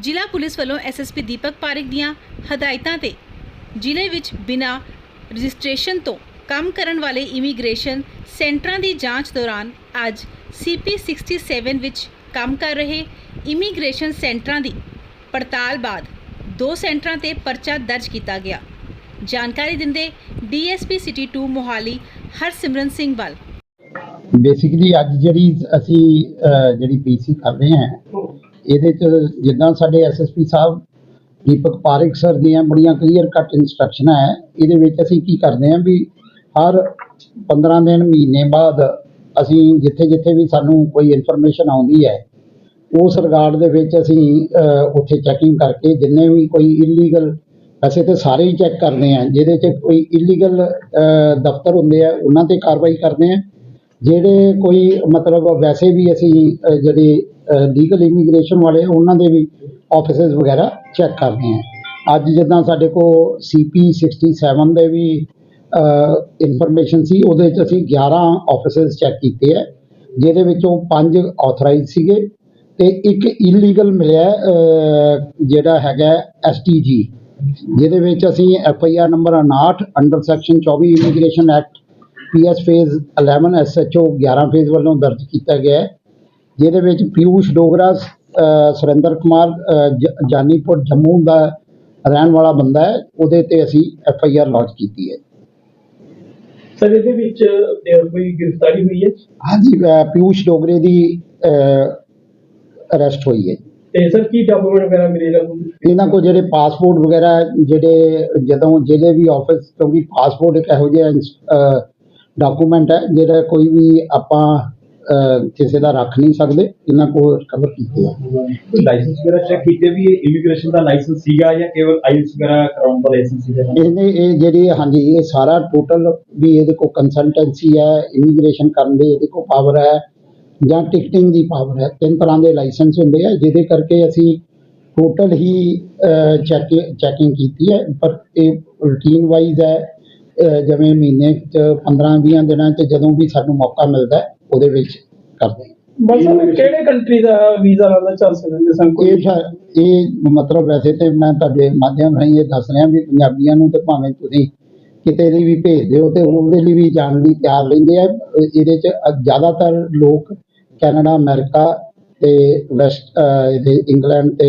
ਜ਼ਿਲ੍ਹਾ ਪੁਲਿਸ ਵੱਲੋਂ ਐਸਐਸਪੀ ਦੀਪਕ ਪਾਰਿਕ ਦੀਆਂ ਹਦਾਇਤਾਂ ਤੇ ਜ਼ਿਲ੍ਹੇ ਵਿੱਚ ਬਿਨਾਂ ਰਜਿਸਟ੍ਰੇਸ਼ਨ ਤੋਂ ਕੰਮ ਕਰਨ ਵਾਲੇ ਇਮੀਗ੍ਰੇਸ਼ਨ ਸੈਂਟਰਾਂ ਦੀ ਜਾਂਚ ਦੌਰਾਨ ਅੱਜ ਸੀਪੀ 67 ਵਿੱਚ ਕੰਮ ਕਰ ਰਹੇ ਇਮੀਗ੍ਰੇਸ਼ਨ ਸੈਂਟਰਾਂ ਦੀ ਪੜਤਾਲ ਬਾਅਦ ਦੋ ਸੈਂਟਰਾਂ ਤੇ ਪਰਚਾ ਦਰਜ ਕੀਤਾ ਗਿਆ। ਜਾਣਕਾਰੀ ਦਿੰਦੇ ਡੀਐਸਪੀ ਸਿਟੀ 2 ਮੋਹਾਲੀ ਹਰਸਿਮਰਨ ਸਿੰਘ ਵੱਲ। ਬੇਸਿਕਲੀ ਅੱਜ ਜਿਹੜੀ ਅਸੀਂ ਜਿਹੜੀ ਪੀਸੀ ਕਰ ਰਹੇ ਹਾਂ ਇਹਦੇ ਚ ਜਿੱਦਾਂ ਸਾਡੇ ਐਸਐਸਪੀ ਸਾਹਿਬ, ਦੀਪਕ ਪਾਰਿਕ ਸਰ ਦੀਆਂ ਬੜੀਆਂ ਕਲੀਅਰ ਕੱਟ ਇਨਸਟਰਕਸ਼ਨਾਂ ਹੈ, ਇਹਦੇ ਵਿੱਚ ਅਸੀਂ ਕੀ ਕਰਦੇ ਹਾਂ ਵੀ ਹਰ 15 ਦਿਨ ਮਹੀਨੇ ਬਾਅਦ ਅਸੀਂ ਜਿੱਥੇ ਜਿੱਥੇ ਵੀ ਸਾਨੂੰ ਕੋਈ ਇਨਫੋਰਮੇਸ਼ਨ ਆਉਂਦੀ ਹੈ, ਉਸ ਰਿਗਾਰਡ ਦੇ ਵਿੱਚ ਅਸੀਂ ਉੱਥੇ ਚੈਕਿੰਗ ਕਰਕੇ ਜਿੰਨੇ ਵੀ ਕੋਈ ਇਲੀਗਲ ਵੈਸੇ ਤੇ ਸਾਰੇ ਹੀ ਚੈੱਕ ਕਰਦੇ ਹਾਂ, ਜਿਹਦੇ 'ਚ ਕੋਈ ਇਲੀਗਲ ਦਫ਼ਤਰ ਹੁੰਦੇ ਆ, ਉਹਨਾਂ ਤੇ ਕਾਰਵਾਈ ਕਰਦੇ ਹਾਂ, ਜਿਹੜੇ ਕੋਈ ਮਤਲਬ ਵੈਸੇ ਵੀ ਅਸੀਂ ਜਿਹੜੇ ਲੀਗਲ ਇਮੀਗ੍ਰੇਸ਼ਨ ਵਾਲੇ, ਉਹਨਾਂ ਦੇ ਵੀ ਆਫਿਸਿਸ ਵਗੈਰਾ ਚੈੱਕ ਕਰਦੇ ਹਾਂ ਅੱਜ ਜਿੱਦਾਂ ਸਾਡੇ ਕੋਲ ਸੀਪੀ 67 ਦੇ ਵੀ ਇਨਫੋਰਮੇਸ਼ਨ ਸੀ, ਉਹਦੇ 'ਚ ਅਸੀਂ 11 ਆਫਿਸਿਸ ਚੈੱਕ ਕੀਤੇ ਹੈ ਜਿਹਦੇ ਵਿੱਚੋਂ 5 ਆਥੋਰਾਈਜ਼ ਸੀਗੇ ਤੇ ਇੱਕ ਇਲੀਗਲ ਮਿਲਿਆ ਜਿਹੜਾ ਹੈਗਾ ਐਸਟੀਜੀ ਜਿਹਦੇ ਵਿੱਚ ਅਸੀਂ F I R number 59 under section 24 immigration act PS phase 11 SHO 11 phase ਵੱਲੋਂ ਦਰਜ ਕੀਤਾ ਗਿਆ। ਹੈ ਜਿਹਦੇ ਵਿੱਚ ਪਿਊਸ਼ ਡੋਗਰਾ ਸੁਰਿੰਦਰ ਕੁਮਾਰ ਜਾਨੀਪੁਰ ਜੰਮੂ ਦਾ ਰਹਿਣ ਵਾਲਾ ਬੰਦਾ ਹੈ ਉਹਦੇ ਤੇ ਅਸੀਂ ਐਫ ਆਈ ਆਰ ਲਾਂਚ ਕੀਤੀ ਹੈ। ਸਰ ਇਹਦੇ ਵਿੱਚ ਕੋਈ ਗ੍ਰਿਫਤਾਰੀ ਹੋਈ ਹੈ? ਹਾਂਜੀ ਪਿਊਸ਼ ਡੋਗਰੇ ਦੀ ਅਰੈਸਟ ਹੋਈ ਹੈ ਤੇ ਸਰ ਕੀ ਡਾਕੂਮੈਂਟ ਵਗੈਰਾ ਮਿਲੇ ਇਹਨਾਂ ਇਹਨਾਂ ਕੋਲ ਜਿਹੜੇ ਪਾਸਪੋਰਟ ਵਗੈਰਾ ਜਿਹੜੇ ਜਦੋਂ ਜਿਹੜੇ ਵੀ ਆਫਿਸ ਕਿਉਂਕਿ ਪਾਸਪੋਰਟ ਇੱਕ ਇਹੋ ਜਿਹਾ ਡਾਕੂਮੈਂਟ ਹੈ ਜਿਹੜਾ ਕੋਈ ਵੀ ਆਪਾਂ ਕਿਸੇ ਦਾ ਰੱਖ ਨਹੀਂ ਸਕਦੇ ਇਹਨਾਂ ਕੋਲ ਕਵਰ ਕੀਤੇ ਆ। ਲਾਇਸੈਂਸ ਵਗੈਰਾ ਚੈੱਕ ਕੀਤੇ ਵੀ ਇਹ ਇਮੀਗ੍ਰੇਸ਼ਨ ਦਾ ਲਾਇਸੈਂਸ ਸੀਗਾ ਜਾਂ ਕੇਵਲ ਆਈਲਸ ਵਗੈਰਾ ਕਰਾਉਣ ਦਾ ਲਾਇਸੈਂਸ ਸੀਗਾ? ਇਹਨੇ ਇਹ ਜਿਹੜੀ ਹਾਂਜੀ ਇਹ ਸਾਰਾ ਟੋਟਲ ਵੀ ਇਹਦੇ ਕੋਲ ਕੰਸਲਟੈਂਸੀ ਹੈ ਇਮੀਗ੍ਰੇਸ਼ਨ ਕਰਨ ਦੇ ਇਹਦੇ ਕੋਲ ਪਾਵਰ ਹੈ ਜਾਂ ਟਿਕਟਿੰਗ ਦੀ ਪਾਵਰ ਹੈ। ਤਿੰਨ ਤਰ੍ਹਾਂ ਦੇ ਲਾਇਸੈਂਸ ਹੁੰਦੇ ਆ ਜਿਹਦੇ ਕਰਕੇ ਅਸੀਂ ਟੋਟਲ ਹੀ ਚੈੱਕ ਚੈਕਿੰਗ ਕੀਤੀ ਹੈ। ਪਰ ਇਹ ਰੂਟੀਨ ਵਾਈਜ਼ ਹੈ ਜਿਵੇਂ ਮਹੀਨੇ ਚ 15 20 ਦਿਨਾਂ ਚ ਜਦੋਂ ਵੀ ਸਾਨੂੰ ਮੌਕਾ ਮਿਲਦਾ ਉਹਦੇ ਵਿੱਚ ਕਰਦੇ ਹਾਂ ਬਸ ਸਰ ਕਿਹੜੇ ਕੰਟਰੀ ਦਾ ਵੀਜ਼ਾ ਲਾਉਂਦਾ ਚੱਲ ਸਕਦੇ ਸਰ ਕੋਈ ਇਹ ਸ਼ਾ- ਇਹ ਮਤਲਬ ਵੈਸੇ ਤੇ ਮੈਂ ਤੁਹਾਡੇ ਮਾਧਿਅਮ ਰਾਹੀਂ ਇਹ ਦੱਸ ਰਿਹਾ ਵੀ ਪੰਜਾਬੀਆਂ ਨੂੰ ਤੇ ਭਾਵੇਂ ਤੁਸੀਂ ਕਿਤੇ ਲਈ ਵੀ ਭੇਜਦੇ ਹੋ ਤੇ ਉਹਦੇ ਲਈ ਵੀ ਜਾਣ ਲਈ ਤਿਆਰ ਰਹਿੰਦੇ ਆ। ਇਹਦੇ ਚ ਅ- ਜ਼ਿਆਦਾਤਰ ਲੋਕ ਕੈਨੇਡਾ ਅਮਰੀਕਾ ਤੇ ਵੈਸਟ ਇਹਦੇ ਇੰਗਲੈਂਡ ਤੇ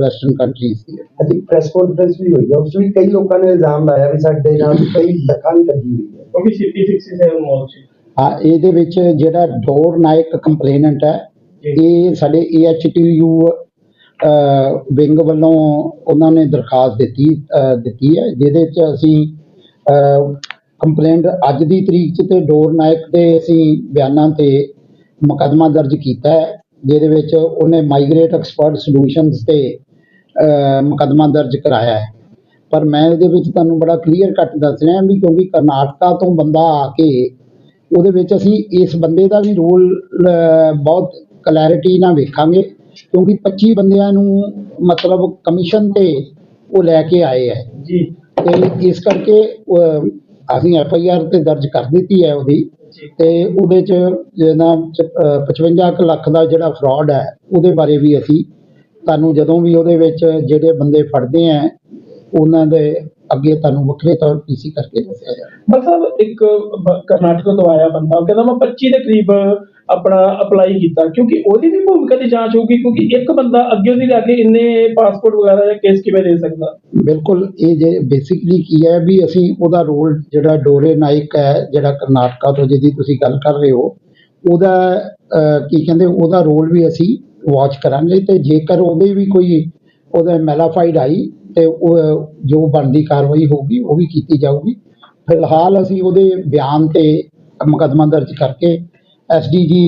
ਵੈਸਟਰਨ ਕੰਟਰੀਜ਼ ਦੀ। ਹੈ। ਅੱਜ ਪ੍ਰੈਸ ਕਾਨਫਰੰਸ ਵੀ ਹੋਈ ਹੈ ਉਸ ਵਿੱਚ ਕਈ ਲੋਕਾਂ ਨੇ ਇਲਜ਼ਾਮ ਲਾਇਆ ਵੀ ਸਾਡੇ ਨਾਲ ਕਈ ਧੱਕਾ ਵੀ ਲੱਗੀ ਹੋਈ ਹੈ ਕਿਉਂਕਿ ਸਿਟੀ 67 ਮਾਲ ਸੀ ਹਾਂ ਇਹਦੇ ਵਿੱਚ ਜਿਹੜਾ ਡੋਰ ਨਾਇਕ ਕੰਪਲੇਨੈਂਟ ਹੈ ਇਹ ਸਾਡੇ ਏਐਚਟੀਯੂ ਵਿੰਗ ਵੱਲੋਂ ਉਹਨਾਂ ਨੇ ਦਰਖਾਸਤ ਦਿੱਤੀ ਦਿੱਤੀ ਹੈ ਜਿਹਦੇ ਚ ਅਸੀਂ ਕੰਪਲੇਂਟ ਅੱਜ ਦੀ ਤਰੀਕ ਚ ਤੇ ਡੋਰ ਨਾਇਕ ਦੇ ਅਸੀਂ ਬਿਆਨਾਂ ਤੇ ਮੁਕੱਦਮਾ ਦਰਜ ਕੀਤਾ ਹੈ ਜਿਹਦੇ ਵਿੱਚ ਉਹਨੇ ਮਾਈਗ੍ਰੇਟ ਐਕਸਪਰਟ ਸੋਲੂਸ਼ਨਸ ਤੇ ਮੁਕੱਦਮਾ ਦਰਜ ਕਰਾਇਆ ਹੈ। ਪਰ ਮੈਂ ਇਹਦੇ ਵਿੱਚ ਤੁਹਾਨੂੰ ਬੜਾ ਕਲੀਅਰ ਕੱਟ ਦੱਸ ਰਿਹਾ ਵੀ ਕਿਉਂਕਿ ਕਰਨਾਟਕਾ ਤੋਂ ਬੰਦਾ ਆ ਕੇ ਉਹਦੇ ਵਿੱਚ ਅਸੀਂ ਇਸ ਬੰਦੇ ਦਾ ਵੀ ਰੋਲ ਬਹੁਤ ਕਲੈਰਿਟੀ ਨਾਲ ਵੇਖਾਂਗੇ ਕਿਉਂਕਿ 25 ਬੰਦਿਆਂ ਨੂੰ ਮਤਲਬ ਕਮਿਸ਼ਨ ਤੇ ਉਹ ਲੈ ਕੇ ਆਏ ਹੈ। ਜੀ। ਤੇ ਇਸ ਕਰਕੇ ਅਸੀਂ ਐਫ ਆਈ ਆਰ ਤੇ ਦਰਜ ਕਰ ਦਿੱਤੀ ਹੈ ਉਹਦੀ। ਤੇ ਉਹਦੇ ਚ ਅਹ, 55 ਕੁ ਲੱਖ ਦਾ ਜਿਹੜਾ ਫਰਾਡ ਹੈ ਉਹਦੇ ਬਾਰੇ ਵੀ ਅਸੀਂ ਤੁਹਾਨੂੰ ਜਦੋਂ ਵੀ ਉਹਦੇ ਵਿੱਚ ਜਿਹੜੇ ਬੰਦੇ ਫੜਦੇ ਆ ਉਹਨਾਂ ਦੇ ਅੱਗੇ ਤੁਹਾਨੂੰ ਵੱਖਰੇ ਤੌਰ ਪੀਸੀ ਕਰਕੇ ਦੱਸਿਆ ਜਾਵੇ ਸਰ ਇੱਕ ਕਰਨਾਟਕ ਤੋਂ ਆਇਆ ਬੰਦਾ ਉਹ ਕਹਿੰਦਾ ਮੈਂ 25 ਦੇ ਕਰੀਬ ਆਪਣਾ ਅਪਲਾਈ ਕੀਤਾ ਕਿਉਂਕਿ ਉਹਦੀ ਵੀ ਭੂਮਿਕਾ ਦੀ ਜਾਂਚ ਹੋਊਗੀ ਕਿਉਂਕਿ ਇੱਕ ਬੰਦਾ ਅੱਗੇ ਉਹਦੀ ਜਾ ਕੇ ਇੰਨੇ ਪਾਸਪੋਰਟ ਵਗੈਰਾ ਜਾਂ ਕੇਸ ਕਿਵੇਂ ਦੇ ਸਕਦਾ? ਬਿਲਕੁਲ ਇਹ ਜੇ ਬੇਸਿਕਲੀ ਕੀ ਹੈ ਵੀ ਅਸੀਂ ਉਹਦਾ ਰੋਲ ਜਿਹੜਾ ਡੋਰੇ ਨਾਇਕ ਹੈ ਜਿਹੜਾ ਕਰਨਾਟਕਾ ਤੋਂ ਜਿਹਦੀ ਤੁਸੀਂ ਗੱਲ ਕਰ ਰਹੇ ਹੋ ਉਹਦਾ ਕੀ ਕਹਿੰਦੇ ਉਹਦਾ ਰੋਲ ਵੀ ਅਸੀਂ ਵਾਚ ਕਰਾਂਗੇ ਤੇ ਜੇਕਰ ਉਹਦੇ ਵੀ ਕੋਈ ਉਹਦਾ ਮੈਲਾਫਾਈਡ ਆਈ ਤੇ ਉਹ, ਜੋ ਬਣਦੀ ਕਾਰਵਾਈ ਹੋਊਗੀ, ਉਹ ਵੀ ਕੀਤੀ ਜਾਊਗੀ। ਫਿਲਹਾਲ ਅਸੀਂ ਉਹਦੇ ਬਿਆਨ ਤੇ ਮੁਕੱਦਮਾ ਦਰਜ ਕਰਕੇ ਐਸਡੀਜੀ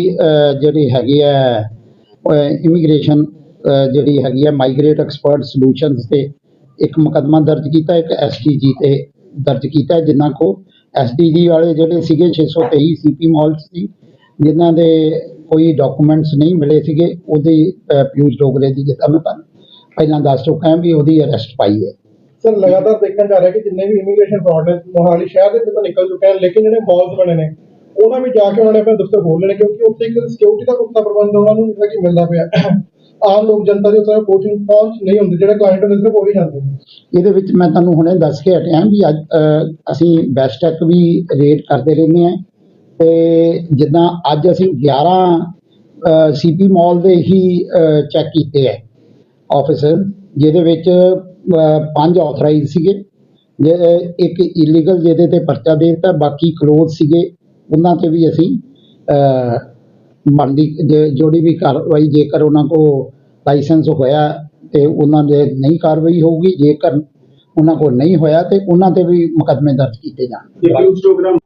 ਜਿਹੜੇ ਹੈਗੇ ਆ ਇਮੀਗ੍ਰੇਸ਼ਨ ਜਿਹੜੀ ਹੈਗੀ ਹੈ ਮਾਈਗ੍ਰੇਟ ਐਕਸਪਰਟ ਸੋਲੂਸ਼ਨਸ ਤੇ ਇੱਕ ਮੁਕੱਦਮਾ ਦਰਜ ਕੀਤਾ, ਇੱਕ ਐਸਟੀਜੀ ਤੇ ਦਰਜ ਕੀਤਾ ਜਿਨ੍ਹਾਂ ਕੋ ਐਸਟੀਜੀ ਵਾਲੇ ਜਿਹੜੇ ਸੀਗੇ 623 ਸੀਪੀ ਮਾਲ ਸੀ ਜਿਨ੍ਹਾਂ ਦੇ ਕੋਈ ਡਾਕੂਮੈਂਟਸ ਨਹੀਂ ਮਿਲੇ ਸੀਗੇ, ਉਹਦੇ ਪਿਊਸ਼ ਡੋਗਰੇ ਦੀ ਜਿੱਦਾਂ ਮੈਂ ਤੁਹਾਨੂੰ ਪਹਿਲਾਂ ਦੱਸ ਚੁੱਕਾ ਹਾਂ ਵੀ ਉਹਦੀ ਅਰੈਸਟ ਪਾਈ ਹੈ। ਸਰ ਲਗਾਤਾਰ ਦੇਖਣ ਜਾ ਰਿਹਾ ਕਿ ਜਿੰਨੇ ਵੀ ਇਮੀਗ੍ਰੇਸ਼ਨ ਫਰਾਡ ਨੇ ਮੋਹਾਲੀ ਸ਼ਹਿਰ ਦੇ ਵਿੱਚੋਂ ਨਿਕਲ ਚੁੱਕੇ ਹਨ ਲੇਕਿਨ ਜਿਹੜੇ ਮਾਲਸ ਬਣੇ ਨੇ ਉਹਨਾਂ ਵਿੱਚ ਜਾ ਕੇ ਉਹਨਾਂ ਨੇ ਆਪਣੇ ਦਫ਼ਤਰ ਖੋਲ ਲੈਣੇ ਕਿਉਂਕਿ ਉੱਥੇ ਇੱਕ ਸਿਕਿਉਰਿਟੀ ਦਾ ਪੁਖਤਾ ਪ੍ਰਬੰਧ ਉਹਨਾਂ ਨੂੰ ਜਿਹੜਾ ਕਿ ਮਿਲਦਾ ਪਿਆ। ਆਮ ਲੋਕ ਜਨਤਾ ਦੇ ਉੱਤੇ ਕੋਚਿੰਗ ਪਹੁੰਚ ਨਹੀਂ ਹੁੰਦੀ ਜਿਹੜੇ ਕਲਾਇੰਟ ਹੁੰਦੇ ਸਿਰਫ ਉਹੀ ਜਾਂਦੇ ਇਹਦੇ ਵਿੱਚ ਮੈਂ ਤੁਹਾਨੂੰ ਹੁਣੇ ਦੱਸ ਕੇ ਹਟਿਆ ਵੀ ਅੱਜ ਅਸੀਂ ਬੈਸਟ ਟੈਕ ਵੀ ਰੇਟ ਕਰਦੇ ਰਹਿੰਦੇ ਹਾਂ। ਤੇ ਜਿੱਦਾਂ ਅੱਜ ਅਸੀਂ 11 ਸੀਪੀ ਮਾਲ ਦੇ ਹੀ ਚੈੱਕ ਕੀਤੇ ਹੈ। ਆਫਿਸਰ ਜਿਹਦੇ ਵਿੱਚ ਪੰਜ ਆਥਰਾਈਜ਼ ਸੀਗੇ। ਜੇ, ਇੱਕ ਇਲੀਗਲ ਜਿਹਦੇ ਤੇ ਪਰਚਾ ਦੇ ਦਿੱਤਾ, ਬਾਕੀ ਕਲੋਜ਼ ਸੀਗੇ। ਉਹਨਾਂ ਤੇ ਵੀ ਅਸੀਂ ਬਣਦੀ, ਜੇ- ਜਿਹੜੀ ਵੀ ਕਾਰਵਾਈ ਜੇਕਰ ਉਹਨਾਂ ਕੋ ਲਾਇਸੈਂਸ ਹੋਇਆ ਤੇ ਉਹਨਾਂ ਦੇ ਨਹੀਂ ਕਾਰਵਾਈ ਹੋਊਗੀ, ਜੇਕਰ ਉਹਨਾਂ ਕੋਲ ਨਹੀਂ ਹੋਇਆ ਤੇ ਉਹਨਾਂ ਤੇ ਵੀ ਮੁਕੱਦਮੇ ਦਰਜ ਕੀਤੇ ਜਾਣਗੇ। ਪ੍ਰੋਗਰਾਮ